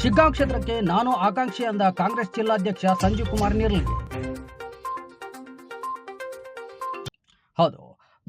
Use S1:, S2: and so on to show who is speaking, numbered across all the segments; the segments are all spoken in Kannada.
S1: ಶಿಗ್ಗಾಂವ್ ಕ್ಷೇತ್ರಕ್ಕೆ ನಾನು ಆಕಾಂಕ್ಷಿ ಅಂದ ಕಾಂಗ್ರೆಸ್ ಜಿಲ್ಲಾಧ್ಯಕ್ಷ ಸಂಜೀವ್ ಕುಮಾರ್ ನಿರ್ಲಿ ಹೌದು.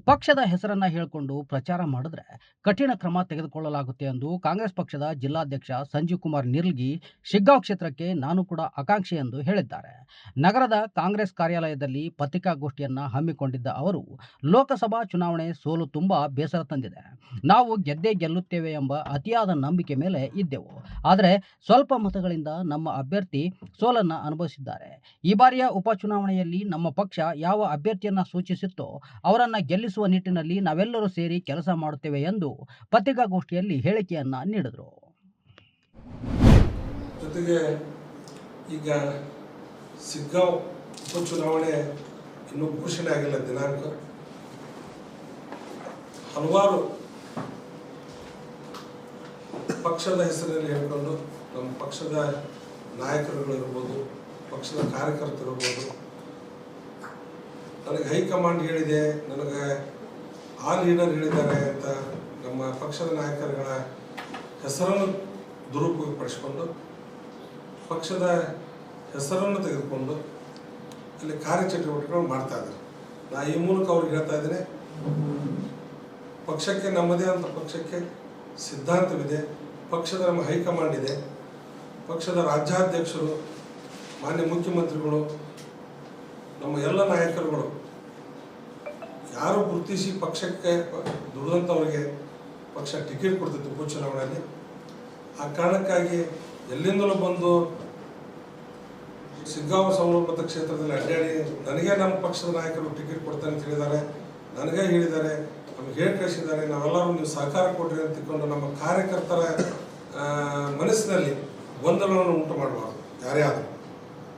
S1: ಪಕ್ಷದ ಹೆಸರನ್ನ ಹೇಳಿಕೊಂಡು ಪ್ರಚಾರ ಮಾಡಿದ್ರೆ ಕಠಿಣ ಕ್ರಮ ತೆಗೆದುಕೊಳ್ಳಲಾಗುತ್ತೆ ಎಂದು ಕಾಂಗ್ರೆಸ್ ಪಕ್ಷದ ಜಿಲ್ಲಾಧ್ಯಕ್ಷ ಸಂಜೀವ್ ಕುಮಾರ್ ನಿರ್ಲ್ಗಿ ಶಿಗ್ಗಾಂವ್ ಕ್ಷೇತ್ರಕ್ಕೆ ನಾನು ಕೂಡ ಆಕಾಂಕ್ಷಿ ಎಂದು ಹೇಳಿದ್ದಾರೆ. ನಗರದ ಕಾಂಗ್ರೆಸ್ ಕಾರ್ಯಾಲಯದಲ್ಲಿ ಪತ್ರಿಕಾಗೋಷ್ಠಿಯನ್ನ ಹಮ್ಮಿಕೊಂಡಿದ್ದ ಅವರು, ಲೋಕಸಭಾ ಚುನಾವಣೆ ಸೋಲು ತುಂಬಾ ಬೇಸರ ತಂದಿದೆ. ನಾವು ಗೆದ್ದೇ ಗೆಲ್ಲುತ್ತೇವೆ ಎಂಬ ಅತಿಯಾದ ನಂಬಿಕೆ ಮೇಲೆ ಇದ್ದೆವು. ಆದರೆ ಸ್ವಲ್ಪ ಮತಗಳಿಂದ ನಮ್ಮ ಅಭ್ಯರ್ಥಿ ಸೋಲನ್ನ ಅನುಭವಿಸಿದ್ದಾರೆ. ಈ ಬಾರಿಯ ಉಪಚುನಾವಣೆಯಲ್ಲಿ ನಮ್ಮ ಪಕ್ಷ ಯಾವ ಅಭ್ಯರ್ಥಿಯನ್ನ ಸೂಚಿಸಿತ್ತೋ ಅವರನ್ನ ಗೆಲ್ಲಿಸುವ ನಿಟ್ಟಿನಲ್ಲಿ ನಾವೆಲ್ಲರೂ ಸೇರಿ ಕೆಲಸ ಮಾಡುತ್ತೇವೆ ಎಂದು ಪತ್ರಿಕಾಗೋಷ್ಠಿಯಲ್ಲಿ ಹೇಳಿಕೆಯನ್ನ ನೀಡಿದರು.
S2: ಜೊತೆಗೆ ಈಗ ಸಿಗ್ಗಾಂವ್ ಉಪಚುನಾವಣೆ ಇನ್ನೂ ಘೋಷಣೆ ಆಗಿಲ್ಲ ದಿನಾಂಕ. ಹಲವಾರು ಪಕ್ಷದ ಹೆಸರಿನಲ್ಲಿ ಹೇಳ್ಕೊಂಡು ನಮ್ಮ ಪಕ್ಷದ ನಾಯಕರುಗಳಿರ್ಬೋದು, ಪಕ್ಷದ ಕಾರ್ಯಕರ್ತರಿರ್ಬೋದು ನನಗೆ ಹೈಕಮಾಂಡ್ ಹೇಳಿದೆ, ನನಗೆ ಆ ಲೀಡರ್ ಹೇಳಿದ್ದಾರೆ ಅಂತ ನಮ್ಮ ಪಕ್ಷದ ನಾಯಕರುಗಳ ಹೆಸರನ್ನು ದುರುಪಯೋಗಪಡಿಸಿಕೊಂಡು, ಪಕ್ಷದ ಹೆಸರನ್ನು ತೆಗೆದುಕೊಂಡು ಅಲ್ಲಿ ಕಾರ್ಯಚಟುವಟಿಕೆಗಳು ಮಾಡ್ತಾ ಇದ್ದಾರೆ. ನಾ ಈ ಮೂಲಕ ಅವ್ರಿಗೆ ಹೇಳ್ತಾ ಇದ್ದೇನೆ, ಪಕ್ಷಕ್ಕೆ ನಮ್ಮದೇ ಅಂತ ಪಕ್ಷಕ್ಕೆ ಸಿದ್ಧಾಂತವಿದೆ, ಪಕ್ಷದ ನಮ್ಮ ಹೈಕಮಾಂಡ್ ಇದೆ, ಪಕ್ಷದ ರಾಜ್ಯಾಧ್ಯಕ್ಷರು, ಮಾನ್ಯ ಮುಖ್ಯಮಂತ್ರಿಗಳು ನಮ್ಮ ಎಲ್ಲ ನಾಯಕರುಗಳು, ಯಾರು ಗುರುತಿಸಿ ಪಕ್ಷಕ್ಕೆ ದುಡಿದಂಥವ್ರಿಗೆ ಪಕ್ಷ ಟಿಕೆಟ್ ಕೊಡ್ತಿತ್ತು ಉಪಚುನಾವಣೆಯಲ್ಲಿ, ಆ ಕಾರಣಕ್ಕಾಗಿ ಎಲ್ಲಿಂದಲೂ ಬಂದು ಸಿಗ್ಗಾಂವ ಸೌರ ಕ್ಷೇತ್ರದಲ್ಲಿ ಅಡ್ಡಾಡಿ, ನನಗೆ ನಮ್ಮ ಪಕ್ಷದ ನಾಯಕರು ಟಿಕೆಟ್ ಕೊಡ್ತಾರೆ ಅಂತ ಹೇಳಿದ್ದಾರೆ, ನನಗೆ ಹೇಳಿದ್ದಾರೆ, ನಮ್ಗೆ ಹೇಳಿ ಕಳಿಸಿದ್ದಾರೆ, ನಾವೆಲ್ಲರೂ ನೀವು ಸಹಕಾರ ಕೊಡ್ರಿ ಅಂತ ತಿಳ್ಕೊಂಡು ನಮ್ಮ ಕಾರ್ಯಕರ್ತರ ಮನಸ್ಸಿನಲ್ಲಿ ಗೊಂದಲವನ್ನು ಉಂಟು ಮಾಡಬಾರ್ದು, ಯಾರೇ ಆದರೂ.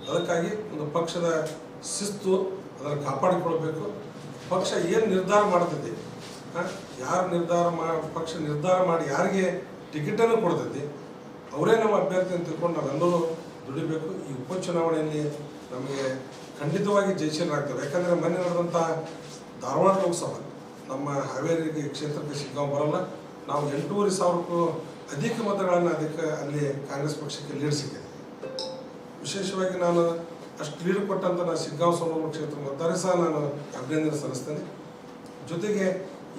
S2: ಅದಕ್ಕಾಗಿ ಒಂದು ಪಕ್ಷದ ಶಿಸ್ತು ಅದನ್ನು ಕಾಪಾಡಿಕೊಳ್ಬೇಕು. ಪಕ್ಷ ಏನು ನಿರ್ಧಾರ ಮಾಡ್ತೈತಿ ಯಾರು ನಿರ್ಧಾರ ಮಾ, ಪಕ್ಷ ನಿರ್ಧಾರ ಮಾಡಿ ಯಾರಿಗೆ ಟಿಕೆಟನ್ನು ಕೊಡ್ತೈತಿ ಅವರೇ ನಮ್ಮ ಅಭ್ಯರ್ಥಿ ಅಂತ ತಿಳ್ಕೊಂಡು ನಾವೆಲ್ಲರೂ ದುಡಿಬೇಕು. ಈ ಉಪಚುನಾವಣೆಯಲ್ಲಿ ನಮಗೆ ಖಂಡಿತವಾಗಿ ಜಯಶೀಲರಾಗ್ತವೆ ಯಾಕಂದರೆ ಮೊನ್ನೆ ನಡೆದಂಥ ಧಾರವಾಡ ಲೋಕಸಭಾ, ನಮ್ಮ ಹಾವೇರಿಗೆ ಕ್ಷೇತ್ರಕ್ಕೆ ಸಿಗ್ಗಾಂವ್ ಬರಲ್ಲ. ನಾವು ಎಂಟೂವರೆ ಸಾವಿರಕ್ಕೂ ಅಧಿಕ ಮತಗಳನ್ನು ಅದಕ್ಕೆ ಅಲ್ಲಿ ಕಾಂಗ್ರೆಸ್ ಪಕ್ಷಕ್ಕೆ ಲೀಡ್ ಸಿಕ್ಕಿದೆ ವಿಶೇಷವಾಗಿ ನಾನು ಅಷ್ಟು ಲೀಡ್ ಕೊಟ್ಟಂತ ನಾನು ಸಿಗ್ಗಾಂವ್ ಸೋಮವಾರ ಕ್ಷೇತ್ರ ಮತ್ತಾರೆ ಸಹ ನಾನು ಅಭಿನಂದನೆ ಸಲ್ಲಿಸ್ತೇನೆ. ಜೊತೆಗೆ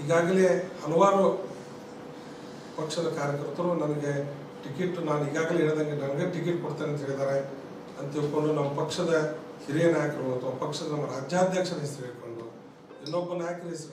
S2: ಈಗಾಗಲೇ ಹಲವಾರು ಪಕ್ಷದ ಕಾರ್ಯಕರ್ತರು ನನಗೆ ಟಿಕೆಟ್, ನಾನು ಈಗಾಗಲೇ ಹೇಳಿದಂಗೆ ನನಗೆ ಟಿಕೆಟ್ ಕೊಡ್ತೇನೆ ಅಂತ ಹೇಳಿದ್ದಾರೆ. ಅಂತ ತಿಳ್ಕೊಂಡು ನಮ್ಮ ಪಕ್ಷದ ಹಿರಿಯ ನಾಯಕರು ಅಥವಾ ಪಕ್ಷದ ನಮ್ಮ ರಾಜ್ಯಾಧ್ಯಕ್ಷರ ಹೆಸರು ಹೇಳ್ಕೊಂಡು, ಇನ್ನೊಬ್ಬ ನಾಯಕರ ಹೆಸರು